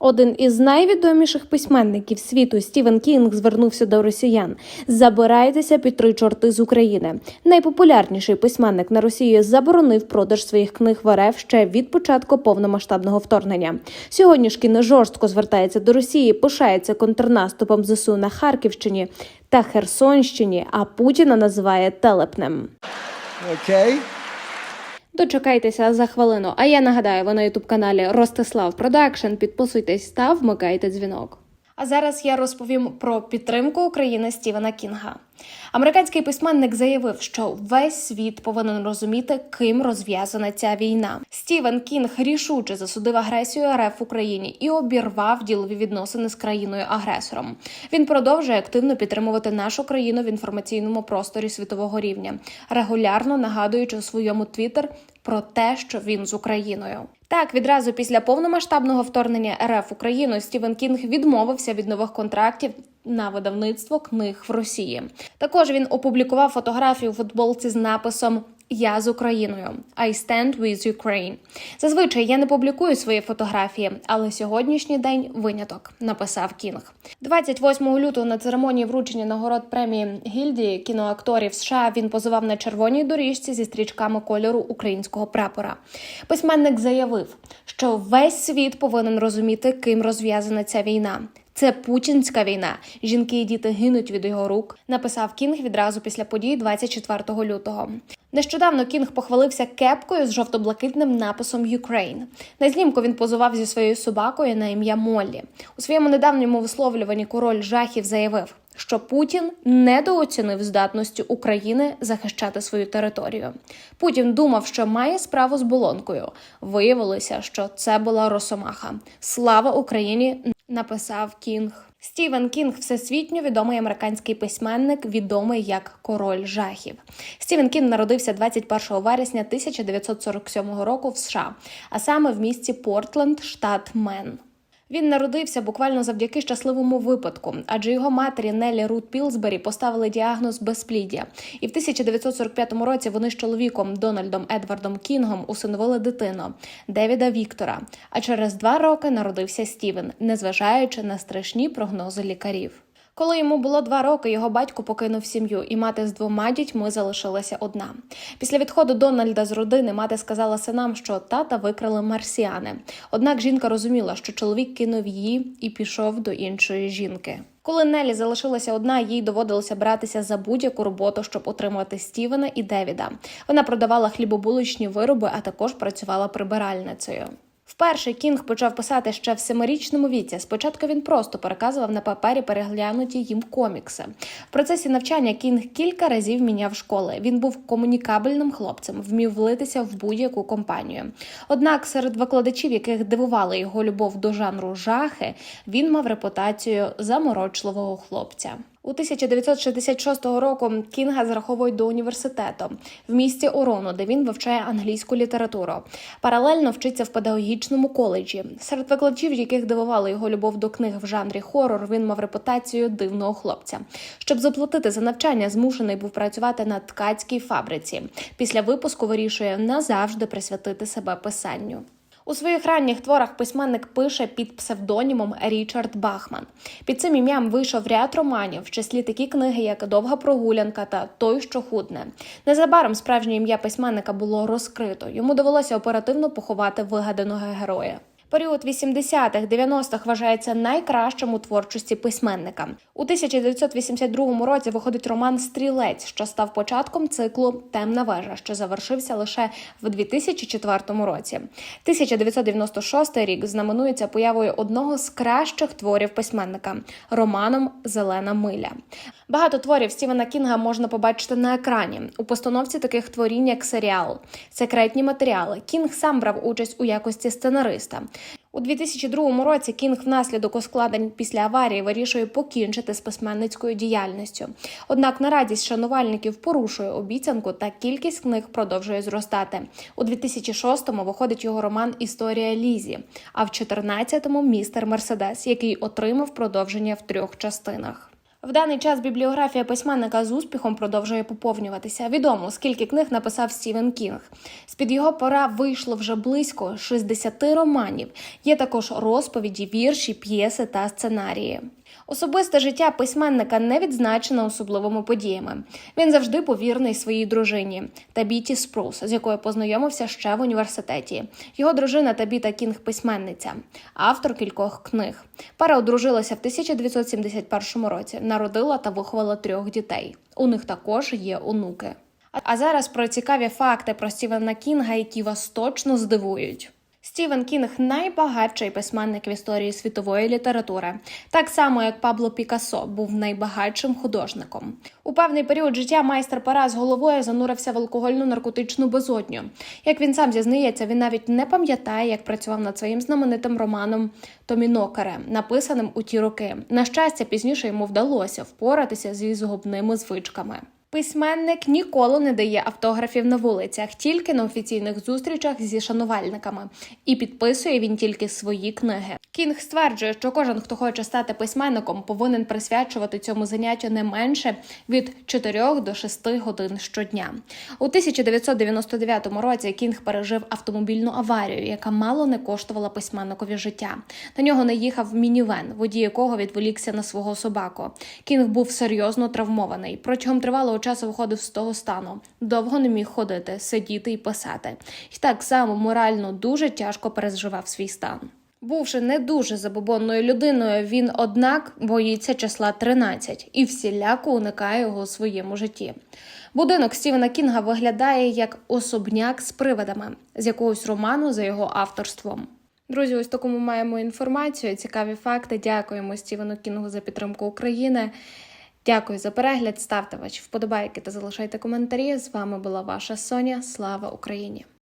Один із найвідоміших письменників світу Стівен Кінг звернувся до росіян: забирайтеся під три чорти з України. Найпопулярніший письменник на Росії заборонив продаж своїх книг в РФ ще від початку повномасштабного вторгнення. Сьогодні ж кіно жорстко звертається до Росії, пишається контрнаступом ЗСУ на Харківщині та Херсонщині. А Путіна називає телепнем. Okay. Дочекайтеся за хвилину. А я нагадаю, ви на ютуб каналі Ростислав Продакшн. Підписуйтесь та вмикайте дзвінок. А зараз я розповім про підтримку України Стівена Кінга. Американський письменник заявив, що весь світ повинен розуміти, ким розв'язана ця війна. Стівен Кінг рішуче засудив агресію РФ в Україні і обірвав ділові відносини з країною-агресором. Він продовжує активно підтримувати нашу країну в інформаційному просторі світового рівня, регулярно нагадуючи у своєму твіттер про те, що він з Україною. Так, відразу після повномасштабного вторгнення РФ Україну Стівен Кінг відмовився від нових контрактів на видавництво книг в Росії. Також він опублікував фотографію у футболці з написом. Я з Україною I stand with Ukraine. Зазвичай я не публікую свої фотографії, але сьогоднішній день виняток, написав Кінг. 28 лютого на церемонії вручення нагород премії гільдії кіноакторів США він позував на червоній доріжці зі стрічками кольору українського прапора. Письменник заявив, що весь світ повинен розуміти, ким розв'язана ця війна. Це путінська війна. Жінки і діти гинуть від його рук. Написав Кінг відразу після подій 24 лютого. Нещодавно Кінг похвалився кепкою з жовто-блакитним написом «Ukraine». На знімку він позував зі своєю собакою на ім'я Моллі. У своєму недавньому висловлюванні король жахів заявив, що Путін недооцінив здатності України захищати свою територію. Путін думав, що має справу з болонкою. Виявилося, що це була росомаха. Слава Україні! написав Кінг. Стівен Кінг всесвітньо відомий американський письменник, відомий як Король жахів. Стівен Кінг народився 21 вересня 1947 року в США, а саме в місті Портленд, штат Мен. Він народився буквально завдяки щасливому випадку, адже його матері Нелі Рут Пілсбері поставили діагноз безпліддя. І в 1945 році вони з чоловіком Дональдом Едвардом Кінгом усиновили дитину Девіда Віктора. А через два роки народився Стівен, незважаючи на страшні прогнози лікарів. Коли йому було два роки, його батько покинув сім'ю, і мати з двома дітьми залишилася одна. Після відходу Дональда з родини мати сказала синам, що тата викрали марсіани. Однак жінка розуміла, що чоловік кинув її і пішов до іншої жінки. Коли Нелі залишилася одна, їй доводилося братися за будь-яку роботу, щоб отримати Стівена і Девіда. Вона продавала хлібобулочні вироби, а також працювала прибиральницею. Вперше Кінг почав писати ще в семирічному віці. Спочатку він просто переказував на папері переглянуті їм комікси. В процесі навчання Кінг кілька разів міняв школи. Він був комунікабельним хлопцем, вмів влитися в будь-яку компанію. Однак серед викладачів, яких дивувала його любов до жанру жахи, він мав репутацію заморочливого хлопця. У 1966 року Кінга зараховують до університету в місті Орону, де він вивчає англійську літературу. Паралельно вчиться в педагогічному коледжі. Серед викладачів, яких дивувала його любов до книг в жанрі хорор, він мав репутацію дивного хлопця. Щоб заплатити за навчання, змушений був працювати на ткацькій фабриці. Після випуску вирішує назавжди присвятити себе писанню. У своїх ранніх творах письменник пише під псевдонімом Річард Бахман. Під цим ім'ям вийшов ряд романів, в числі такі книги, як Довга прогулянка та Той, що худне. Незабаром справжнє ім'я письменника було розкрито. Йому довелося оперативно поховати вигаданого героя. Період 80-х, 90-х вважається найкращим у творчості письменника. У 1982 році виходить роман Стрілець, що став початком циклу Темна вежа, що завершився лише в 2004 році. 1996 рік знаменується появою одного з кращих творів письменника романом Зелена миля. Багато творів Стівена Кінга можна побачити на екрані у постановці таких творінь, як серіал, секретні матеріали. Кінг сам брав участь у якості сценариста. У 2002 році Кінг внаслідок ускладнень після аварії вирішує покінчити з письменницькою діяльністю. Однак на радість шанувальників порушує обіцянку, та кількість книг продовжує зростати. У 2006-му виходить його роман Історія Лізі, а в 2014-му Містер Мерседес, який отримав продовження в трьох частинах. В даний час бібліографія письменника з успіхом продовжує поповнюватися. Відомо, скільки книг написав Стівен Кінг. З-під його пора вийшло вже близько 60 романів. Є також розповіді, вірші, п'єси та сценарії. Особисте життя письменника не відзначено особливими подіями. Він завжди повірний своїй дружині Табіті Спрус, з якою познайомився ще в університеті. Його дружина Табіта Кінг письменниця, автор кількох книг. Пара одружилася в 1971 році, народила та виховала трьох дітей. У них також є онуки. А зараз про цікаві факти про Стівена Кінга, які вас точно здивують. Стівен Кінг найбагатший письменник в історії світової літератури, так само як Пабло Пікассо був найбагатшим художником. У певний період життя майстер пера з головою занурився в алкогольну наркотичну безодню. Як він сам зізнається, він навіть не пам'ятає, як працював над своїм знаменитим романом Томінокере, написаним у ті роки. На щастя, пізніше йому вдалося впоратися зі згубними звичками. Письменник ніколи не дає автографів на вулицях, тільки на офіційних зустрічах зі шанувальниками, і підписує він тільки свої книги. Кінг стверджує, що кожен, хто хоче стати письменником, повинен присвячувати цьому заняттю не менше від 4 до 6 годин щодня. У 1999 році Кінг пережив автомобільну аварію, яка мало не коштувала письменникові життя. На нього наїхав мінівен, водій якого відволікся на свого собаку. Кінг був серйозно травмований. Протягом тривалого часу виходив з того стану. Довго не міг ходити, сидіти і писати. І так само морально дуже тяжко переживав свій стан. Бувши не дуже забобонною людиною, він, однак, боїться числа 13 і всіляко уникає його у своєму житті. Будинок Стівена Кінга виглядає як особняк з привидами з якогось роману за його авторством. Друзі, ось таку ми маємо інформацію. Цікаві факти. Дякуємо Стівену Кінгу за підтримку України. Дякую за перегляд. Ставте ваші вподобайки та залишайте коментарі. З вами була ваша Соня. Слава Україні!